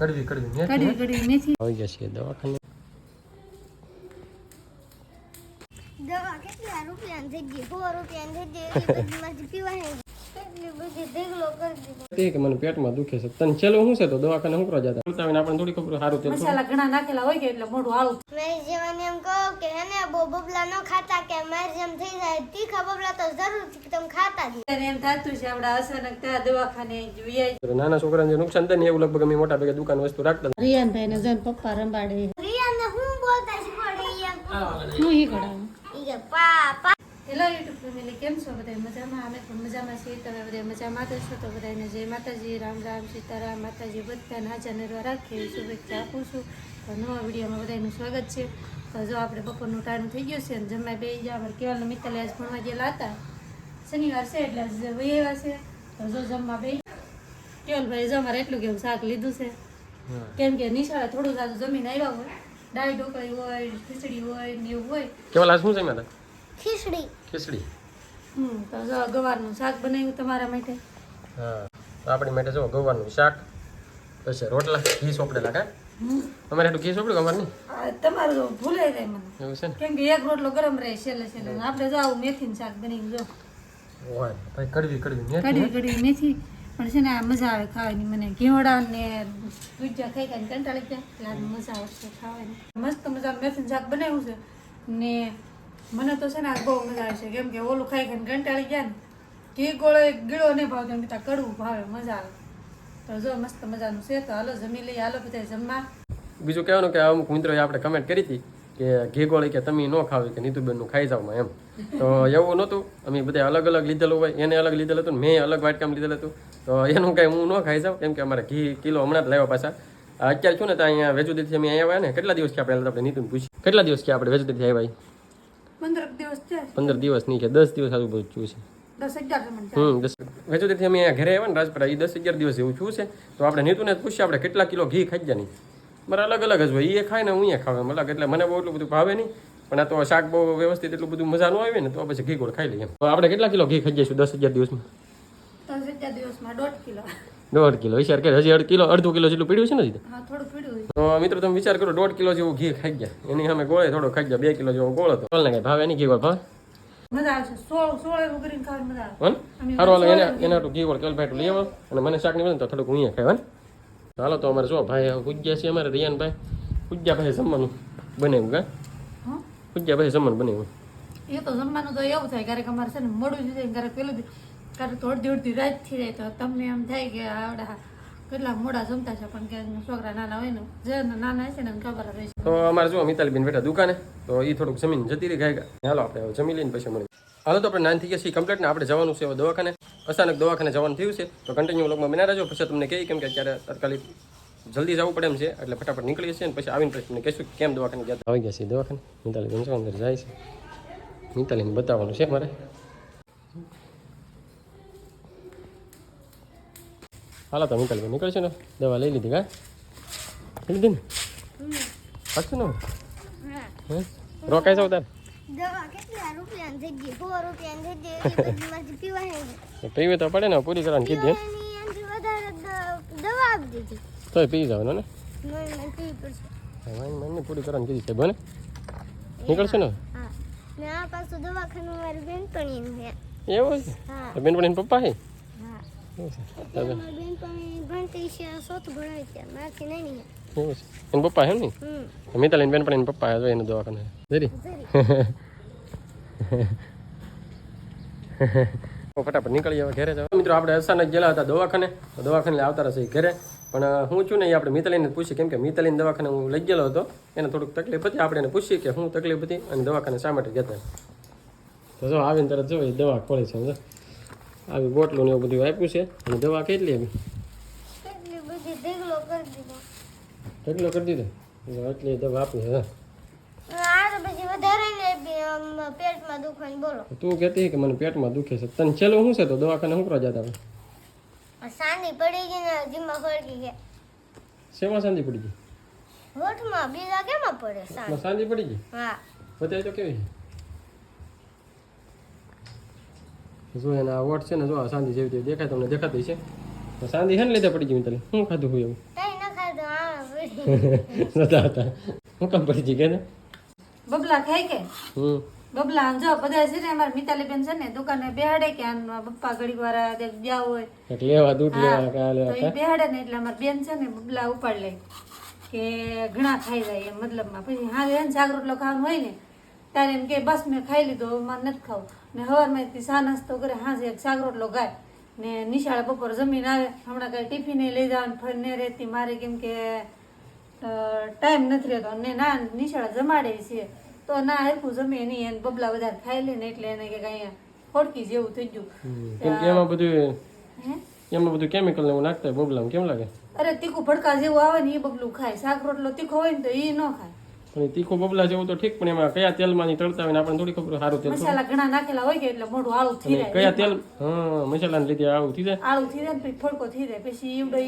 કડવી કડવી મેથી, કડવી? કડવી મેથી આવી જશે દવાખાને દવા કેટલા રૂપિયાની થઈ ગઈ 4 રૂપિયાની થઈ ગઈ બધી માંથી પીવાય નહીં. તે કે મને પેટમાં દુખે છે. તને છેલ્લો શું છે તો દવાખાને શું કરવા જતા? ઉતાવીને આપણને થોડી ખબર સારું તેલ મસાલા ઘણા નાખેલા હોય કે એટલે મોઢું આળું મેં જેવાને એમ કહો કે એને બહુ બબલા ખાતા કે મારી જેમ થઈ જાય તીખા બબલા તો જરૂર તમે ખાતા જ. નહીં. એમ થતું છે આપણે અચાનક ત્યાં દવાખાને જોઈએ. નાના છોકરાને જે નુકસાન થાય ને એવું લગભગ અમે મોટા ભેગા દુકાન વસ્તુ રાખતા ને પપ્પા રંબાડે. રિયાને હું બોલતા શીખવાડી હું હેલો યુટ્યુબ ફેમિલી કેમ છો બધા મજામાં? અમે પણ મજામાં છીએ. તમે બધા મજામાં તો છો? તો બધાને જય માતાજી. રામ રામ સીતારામ. માતાજી બધાને હાજર નરવા રાખીએ શુભેચ્છા આપું છું. તો નવા વિડીયોમાં બધાનું સ્વાગત છે. તો જો આપણે બપોરનું ટાઈમ થઈ ગયું છે અને જમવા બે ગયા. અમારે કેવલ મિત્તલે આજ ભણવા ગયેલા હતા. શનિવાર છે એટલે આજે વહી આવ્યા છે. તો જો જમવા બે કેવલભાઈ જો અમારે એટલું કેવું શાક લીધું છે. કેમ કે નિશાળે થોડું સારું જમીન આવ્યા હોય. ડાળ ઢોકળી હોય ખીચડી હોય ને એવું હોય. કેવલ આજ શું જમ્યા મેં ખીચડી. ખીચડી? હમ તો જો ગવારનું શાક બનાવ્યું તમારા માટે. હા તો આપણી માટે જો ગવારનું શાક પછી રોટલા ઘી સોપડેલા કાં. અમારે એટલું ઘી સોપડ્યું નહીં તમારું તો ભૂલાઈ જાય મને. એવું છે કેમ કે એક રોટલો ગરમ રહે છેલ્લે છેલ્લે. આપણે જો આવું મેથીનું શાક બનાવી જો. હોય ભાઈ કડવી કડવી મેથી, કડવી કડવી મેથી. પણ છે ને આ મજા આવે ખાવાની. મને ઘેવડા ને ગુજ્જા ખાઈ ખાઈને કંટાળી ગયા. એટલે મજા આવશે ખાવાની. મસ્ત મજા મેથીનું શાક બનાવ્યું છે. ને મને તો છે ને આ બહુ મજા આવે છે. કેમ કે ઓલું ખાઈ ખાઈને કંટાળી ગયા ને ઘી ગોળો ગીળો નહીં ભાવતો એમ કરતાં કડવું ભાવે, મજા આવે. તો જો મસ્ત મજાનું છે. તો હાલો, જમી લઈએ. હાલો બધા જમવા. બીજું કહેવાનું કે અમુક મિત્રોએ આપણે કમેન્ટ કરી હતી કે ઘી ગોળી કે તમે ન ખાવી કે નીતુબેનનું ખાઈ જાવ એમ. તો એવું નહોતું. અમે બધા અલગ અલગ લીધેલું હોય. એને અલગ લીધેલું હતું મેં અલગ વાટકામ લીધેલું હતું. તો એનું કાંઈ હું ન ખાઈ જાઉં. કેમ કે અમારે ઘી કિલો હમણાં જ લાવ્યા પાછા. અત્યારે છું ને, તો અહીંયા વેજુદીથી અમે અહીંયા આવ્યા ને. કેટલા દિવસ કે આપણે આપણે પૂછ્યું? કેટલા દિવસ કે આપણે વેજુદીથી આવ્યા? પંદર દિવસ છે. નહીં છે દસ દિવસ આજુબાજુ બધું છે. અગિયાર જમણ હમ દસ વેજુદીથી અમે અહીંયા ઘરે આવ્યા ને રાજપરા એ દસ અગિયાર દિવસ એવું છું છે. તો આપણે નીતુને પૂછીએ આપણે કેટલા કિલો ઘી ખાઈ જાય નહીં. મારે અલગ અલગ જ હોય એ ખાય ને હું અહીંયા ખાવ અલગ એટલે મને બહુ એટલું બધું ભાવે નહીં. પણ આ તો શાક બહુ વ્યવસ્થિત એટલું બધું મજા ન આવે ને તો પછી ઘી ગોળ ખાઈ લઈએ તો આપણે કેટલા કિલો ઘી ખાઈ જઈશું દસ હજાર દિવસમાં? દસ હજાર દિવસમાં દોઢ કિલો. દોઢ કિલો. વિચાર કરે હજી અઢ કિલો અડધો કિલો જેટલું પીડ્યું છે ને હજી? તો. મિત્રો તમે વિચાર કરો દોઢ કિલો જેવું ઘી ખાઈ ગયા. એની સામે ગોળે થોડો ખાઈ ગયા બે કિલો જેવો ગોળ હતો. ને કઈ ભાવે નહીં ઘી ગોળ ભાવે? ખાવાની મને શાક નહીં તો થોડુંક હું ખાય ચાલો હાલો તો અમારે જો ભાઈ પૂજ્યા છે અમારે રિયાનભાઈ. પૂજ્યા ભાઈ જમવાનું બનાવ્યું કા? પૂજ્યા ભાઈ જમવાનું બનાવ્યું. એ તો જમવાનું તો એવું થાય ક્યારેક અમારે છે ને મોડું જાય ક્યારેક પેલું ક્યારેક તો અડધી અડધી રાત થઈ તો તમને એમ થાય કે આવડા કેટલા મોડા જમતા છે, પણ કે છોકરા નાના હોય ને, જે નાના છે ને ખબર રહે છે. તો અમારે જો મિતાલીબેન બેઠા દુકાને, તો એ થોડુંક જમીન જતી રહી ગાય હાલો આપણે જમી લઈને પછી મળી હાલો તો આપણે નાનથી છે છીએ કમ્પ્લીટ ને આપણે જવાનું છે દવાખાને. અચાનક દવાખાને જવાનું થયું છે, તો કન્ટિન્યુ લોકમાં બના રહેજો. પછી તમને કહી કેમ કે અત્યારે તાત્કાલિક જલ્દી જવું પડે એમ છે, એટલે ફટાફટ નીકળીએ છીએ અને પછી આવીને પછી કહીશું કેમ દવાખાને ગયા આવી ગયા છીએ દવાખાને. મિતાલી અંદર જાય છે. મિતાલીને બતાવવાનું છે મારે હાલો તો મિતાલીબેન નીકળશે ને દવા લઈ લીધી કા લઈ લીધી ને પાછું ને રોકાઈ જાવ તાર. પીવી તો પડે ને પૂરી કરવાની કીધી તોય પી જવાનો ને મને પૂરી કરવાની કીધી છે બને નીકળશે ને એવું છે બેનપણી બેન પણ પપ્પા હે એના પપ્પા હે ને હમ. મિતાલીન બેન પણ એન પપ્પા હે એને દવાખાને. જરી. ફટાફટ નીકળી હવે ઘરે જવા મિત્રો આપણે અચાનક ગયેલા હતા દવાખાને. તો દવાખાને આવતા રહેશે ઘરે. પણ હું છું ને એ આપણે મિતાલીને પૂછીએ. કેમ કે મિતાલીન દવાખાને હું લઈ ગયેલો હતો. એને થોડુંક તકલીફ હતી. આપણે એને પૂછીએ કે હું તકલીફ હતી અને દવાખાને શા માટે ગયા તો જો આવીને તરત જો એ દવા ખોલી છે સમજો? આવી બોટલું ને એવું બધું આપ્યું છે. અને દવા કેટલી આવી? ઢગલો કરી દીધો. એટલી દવા આપી હા. તું કહેતી કે મને પેટમાં દુખે છે. તને છેલ્લું શું છે તો દવાખાને શું કરવા જતા સાંધી પડી ગઈ ને જીમમાં ખડકી ગયા. શેમાં શાંતિ પડી ગઈ? હોઠમાં બીજા કેમાં પડે સાંધી પડી ગઈ? હા. બતાવી તો કેવી? છે જો એના વોટ છે ને જો આ સાંધી જેવી તેવી દેખાય તમને દેખાતી છે તો સાંધી હે ને લીધે પડી ગઈ મિત્તલ? શું ખાધું હોય એવું? નતા હતા. હું કામ પડી ગઈ કે ને બબલા ખાય કે? હમ. બબલા જો બધા છે ને મિતાલી બેન છે ને દુકાને બેહાડે કે આના પપ્પા ઘડી વાર ગયા હોય. એક લેવા દૂધ લેવા હા, કા તો બેહાડે ને એટલે અમારી બેન છે ને બબલા ઉપાડ લે. કે ઘણા ખાઈ જાય એમ મતલબમાં. પછી હા એન શાક લો ખાવાનું હોય ને ત્યારે એમ કે બસ મેં ખાઈ લીધું મારે નથી ખાવું. ને હવારમાં થી સા નાસ્તો કરે હાજે એક શાક રોટલો ગાય. ને નિશાળે બપોર જમીન આવે હમણાં કઈ ટિફિન લઈ જવાનું ફરી ને રહેતી મારે કેમ કે ટાઈમ નથી રહેતો. ને ના નિશાળે જમાડે છે તો ના હરખું જમે નહીં એને બબલા વધારે ખાઈ લે ને એટલે એને કે કઈ ફોડકી જેવું થઈ ગયું. એમાં બધું હે? એમાં બધું કેમિકલ ને એવું નાખતા બબલામાં કેમ લાગે? અરે તીખું ભડકા જેવું આવે ને એ બબલું ખાય. શાક રોટલો તીખો હોય ને તો એ ન ખાય. પણ તીખું બબલા જેવું તો ઠીક પણ એમાં કયા તેલમાં ની તળતા હોય ને આપણને થોડી ખબર સારું તેલ મસાલા ઘણા નાખેલા હોય કે એટલે મોઢું આળું થઈ જાય. કયા તેલ હા મસાલાને લીધે આવું થઈ જાય. આળું થઈ જાય પછી ફડકો થઈ જાય પછી ઈવડો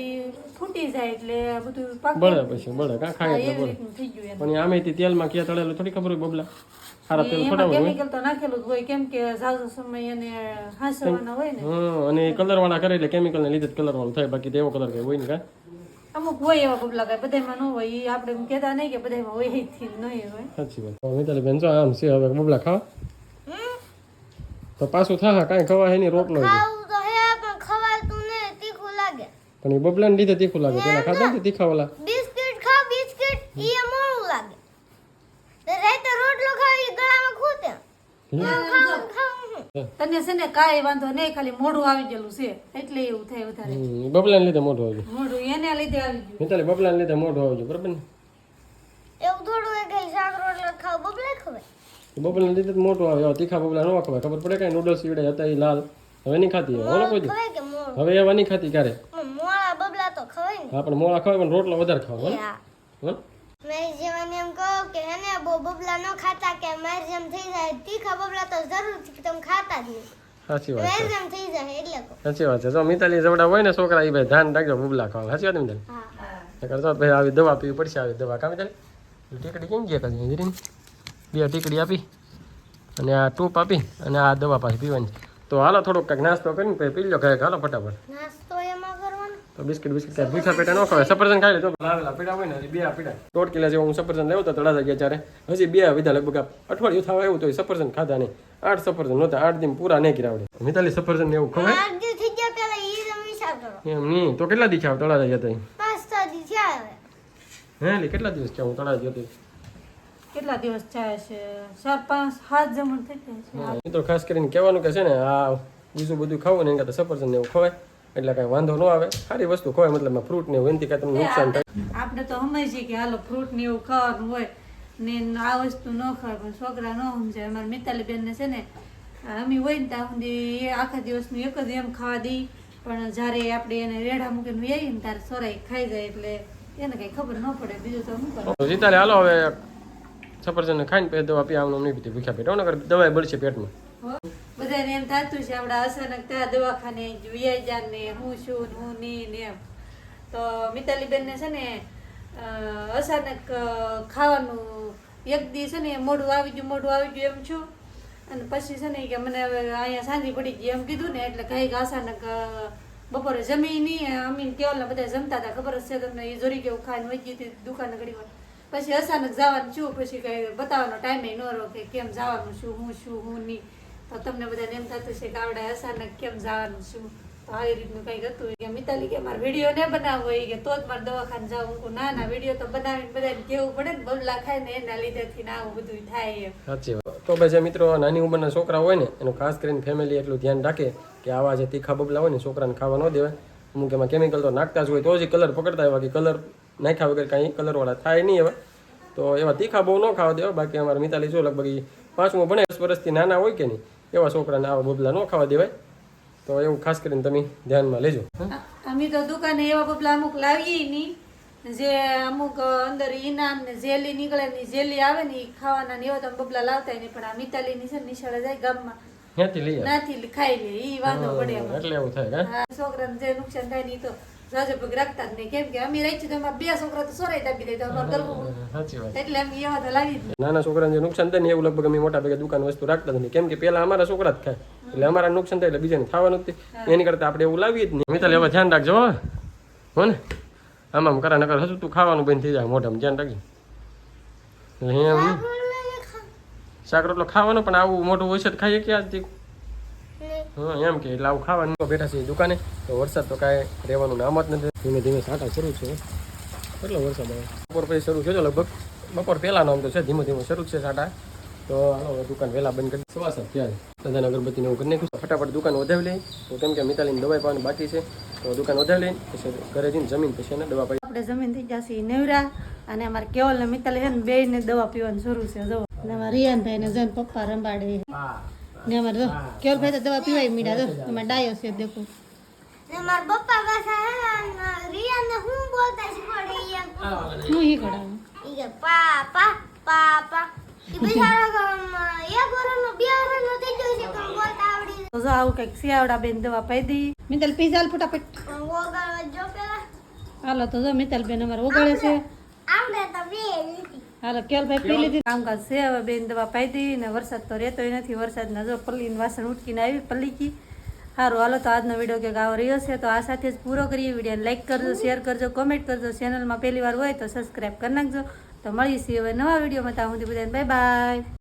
ફૂટી જાય એટલે બધું પાક. બળે પછી બળે કાં ખાય એટલે બળે. થઈ ગયું પણ આમે તે તેલમાં ક્યાં તળેલું થોડી ખબર હોય બબલા. સારા તેલ થોડા હોય. કેમિકલ તો નાખેલું જ હોય કેમ કે ઝાઝો સમય એને હાસવાના હોય ને. હા અને કલર વાળા કરે એટલે કેમિકલ ને લીધે કલર વાળું થાય બાકી તો એવો કલર કઈ હોય ને કા? અમુક હોય એવા બબલા કાંઈ બધામાં ન હોય એ આપણે એમ કહેતા નહીં કે બધામાં હોયથી નહીં હોય. સાચી વાત. હવે મિતાલી બેન જો આમ છે હવે બબલા ખાવ તો પાછું થા કાંઈ ખવા હે નહીં રોટલો છે. ખાવું તો હે પણ ખવાતું ને તીખું લાગે. પણ એ બબલાને લીધે તીખું લાગે. પેલા ખાધા ને તીખા વાલા બિસ્કિટ ખાવ બિસ્કિટ ઈ મોળું લાગે ને રાતે રોટલો ખાવ ઈ ગળામાં ખૂટે ખાવું ખાવું તને છે ને કાંઈ વાંધો નહીં ખાલી મોઢું આવી ગયેલું છે. એટલે એવું થાય વધારે. બબલાને લીધે મોઢું આવ્યું મોઢું એને લીધે આવી ગયું. મિતાલી બબલાને લીધે મોઢું આવ્યું બરાબર ને? એવું થોડું એ કઈ શાક રોટલા ખાવ બબલા ખવાય? બબલાને લીધે તો મોઢું આવે તીખા બબલા ન ખવાય. ખબર પડે કઈ નૂડલ્સ ઈવડે હતા એ લાલ. હવે નહીં ખાતી હવે કોઈ હવે એવા નહીં ખાતી ક્યારે? મોળા બબલા તો ખવાય હા પણ મોળા ખવાય પણ રોટલો વધારે ખાવ હા હો? મેં જીવન એમ કહો કે એને બહુ બબલા ન ખાતા કે મારી જેમ થઈ જાય તીખા બબલા તો જરૂર છે તમે ખાતા જ નહીં. સાચી વાત મારી જેમ થઈ જાય એટલે સાચી વાત છે. જો મિતાલી જવડા હોય ને છોકરા એ ભાઈ ધ્યાન રાખજો બબલા ખાવા. સાચી વાત મિતાલી? હા. કરતો ભાઈ આવી દવા પીવી પડશે આવી દવા. કા મિતાલી? ટીકડી કેમ ગયા જીરીને બે ટીકડી આપી અને આ ટૂપ આપી અને આ દવા પાછી પીવાની તો હાલો થોડોક કંઈક નાસ્તો કરીને પી લો ઘરે. હાલો ફટાફટ. નાસ્તો એમાં તો બિસ્કિટ બિસ્કિટ કાંઈ ભૂખા પેટા ન ખવાય. સફરજન ખાઈ લે તો. લાવેલા પીડા હોય ને હજી બે પીડા દોઢ કિલા જેવો હું સફરજન લેવો તો તળાજા ગયા ત્યારે હજી બે વિધા લગભગ અઠવાડિયું થવા આવ્યું તો સફરજન ખાધા નહીં. આઠ સફરજન નહોતા આઠ દિન પૂરા નહીં કર્યા આવડે મિતાલી સફરજન ને એવું ખવાય? એમ નહીં. તો કેટલા દી ખાવ તળાજા ગયા તા પાંચ છ દી થયા હવે. હે લી કેટલા દિવસ છે હું તળાજા ગયો કેટલા દિવસ થાય છે ચાર પાંચ સાત જમણ થઈ ગયા છે તો ખાસ કરીને કહેવાનું કે છે ને આ બીજું બધું ખાવું ને એના કરતાં સફરજન ને એવું ખવાય. એટલે કાંઈ વાંધો ન આવે. સારી વસ્તુ ખવાય મતલબ ફ્રૂટ ને એનાથી કાંઈ તમને નુકસાન થાય. આપણે તો સમજીએ કે હાલો ફ્રૂટ ને એવું ખાવાનું હોય ને આ વસ્તુ ન ખાય પણ છોકરા ન સમજાય. અમારા મિતાલી બેનને છે ને અમી હોય ને ત્યાં સુધી આખા દિવસનું એક જ એમ ખાવા દઈ. પણ જ્યારે આપણે એને રેડા મૂકીને આવીએ ને ત્યારે સોરાઈ ખાઈ જાય એટલે એને કઈ ખબર ન પડે. બીજું તો શું કરે? જીતાલે હાલો હવે સફરજન ખાઈને દવા પીવાનું નહીં પીતી ભૂખ્યા પેટ. નકર દવાઈ બળશે પેટમાં. બધાને એમ થતું છે, આપણે અચાનક ત્યાં દવાખાને વ્યાઈ જા ને હું છું હું નહીં ને એમ. તો મિતાલી બેનને છે ને અચાનક ખાવાનું એક દી છે ને મોઢું આવી ગયું, મોઢું આવી ગયું એમ છું. અને પછી છે ને કે મને હવે અહીંયા સાંજી પડી ગઈ એમ કીધું ને, એટલે કઈ અચાનક બપોરે જમી નહીં અમીન કેવલને બધા જમતા હતા, ખબર જ છે તમને, એ જોરી કેવું ખાઈને વહી ગઈ હતી દુકાને ઘડી વાર. પછી અચાનક જવાનું છું, પછી કઈ બતાવવાનો ટાઈમે ન રહો કે કેમ જવાનું છું, હું છું, હું નહીં તો તમને બધાને એમ થતું છે કે આવડે અચાનક કેમ જવાનું છું તો આવી રીતનું કંઈક હતું. કે, મિતાલી, કે મારે વીડિયો ને બનાવવો? એ કે તો જ મારે દવાખાને જવું કે ના ના વીડિયો તો બનાવીને બધાને કેવું પડે ને? બબલા ખાય ને એના લીધેથી ના આવું બધું થાય સાચી વાત. તો ભાઈ જે મિત્રો નાની ઉંમરના છોકરા હોય ને, એનું ખાસ કરીને ફેમિલી એટલું ધ્યાન રાખે કે આવા જે તીખા બબલા હોય ને, છોકરાને ખાવા ન દેવાય. અમુક એમાં કેમિકલ તો નાખતા જ હોય, તો જ કલર પકડતા હોય કે કલર નાખ્યા વગર કાંઈ કલરવાળા થાય નહીં એવા. તો એવા તીખા બહુ ન ખાવા દેવા. બાકી અમારા મિતાલી જો લગભગ પાંચમું ભણે દસ વર્ષથી નાના હોય કે નહીં એવા છોકરાને આવા બબલા ન ખાવા દેવાય. તો એવું ખાસ કરીને તમે ધ્યાનમાં લેજો. અમે તો દુકાને એવા બબલા અમુક લાવીએ નહીં જે અમુક અંદર ઈનામ ને જેલી નીકળે ને જેલી આવે ને ખાવાના ને એવા તો બબલા લાવતા નહીં પણ આ મિતાલીની છે નિશાળે જાય ગામમાં. ત્યાંથી લઈ નાથી ખાઈ લે એ વાંધો પડે એટલે એવું થાય છોકરાને જે નુકસાન થાય ને એ તો જાજો પગ રાખતા જ નહીં. કેમ કે અમે રહી છીએ તો અમારા બે છોકરા તો સોરાઈ દાબી દે તો અમારે કરવું સાચી વાત. એટલે અમે એવા તો લાવી જ નાના છોકરાને જે નુકસાન થાય ને એવું લગભગ અમે મોટા ભાગે દુકાન વસ્તુ રાખતા જ નહીં. કેમ કે પેલા અમારા છોકરા જ ખાય એટલે અમારા નુકસાન થાય એટલે બીજાને ખાવાનું જ એની કરતા આપણે એવું લાવીએ જ નહીં. મિતાલ હવે ધ્યાન રાખજો હો. હો ને? આમ આમ કરા નકર હજુ તું ખાવાનું બંધ થઈ જાય. મોઢામાં ધ્યાન રાખજો. એટલે એમ. શાક રોટલો ખાવાનો પણ આવું મોટું હોય છે તો ખાઈએ ક્યાં હા એમ કે એટલે આવું ખાવાનું બેઠા છીએ દુકાને તો વરસાદ તો કાંઈ રહેવાનું નામ જ નથી. ધીમે ધીમે સાંટા શરૂ છે. કેટલો વરસાદ આવે? બપોર પછી શરૂ થયો છે લગભગ બપોર પહેલાનો આમ તો છે ધીમે ધીમે શરૂ છે સાંટા. તો હાલો દુકાન વહેલા બંધ કરી સવા સાત ત્યારે છે ધન અગરબત્તીને એવું કરી નાખ્યું ફટાફટ દુકાન વધાવી લઈ તો કેમ કે મિતાલીની દવાઈ પાવાની બાકી છે. તો દુકાન વધાવી લઈ પછી ઘરે જઈને જમીન પછી એને દવા પાઈ. આપણે જમીન થઈ જશે નેવરા અને અમારે કેવલ ને મિતાલી છે ને બે ને દવા પીવાનું શરૂ છે જો અને અમારા રિયાનભાઈ ને જઈને પપ્પા રંબાડે ને અમારે જો કેવલભાઈ તો દવા પીવાય મીડા જો એમાં ડાયો છે દેખો ને મારા પપ્પા હે ને રિયાને હું બોલતા શીખવાડે. હું ઈ કરાવું ઈ કે પાપા પાપા ઈ બિચારો ગામમાં એક વર્ષનો બે વર્ષનો થઈ ગયો છે પણ બોલતા આવડી તો જો આવું કંઈક શિયાવડા બેન દવા પાઈ દી મિત્તલ પી ચાલ ફટાફટ હાલો તો જો મિત્તલ બેન અમારે ઓગળે છે આવડે તો બે હાલો કેવલભાઈ પી લીધી? કામકાજ છે હવે બેન દવા પાઈ દી ને વરસાદ તો રહેતો નથી. વરસાદના જો પલ્લીને વાસણ ઉટકીને આવી પલ્લી કી. સારું હાલો તો આજનો વીડિયો કે આવો રહ્યો છે તો આ સાથે જ પૂરો કરીએ વિડીયોને. લાઇક કરજો શેર કરજો કોમેન્ટ કરજો. ચેનલમાં પહેલી વાર હોય તો સબસ્ક્રાઈબ કરી નાખજો. તો મળીશું હવે નવા વિડીયોમાં. ત્યાં સુધી બધાને બાય બાય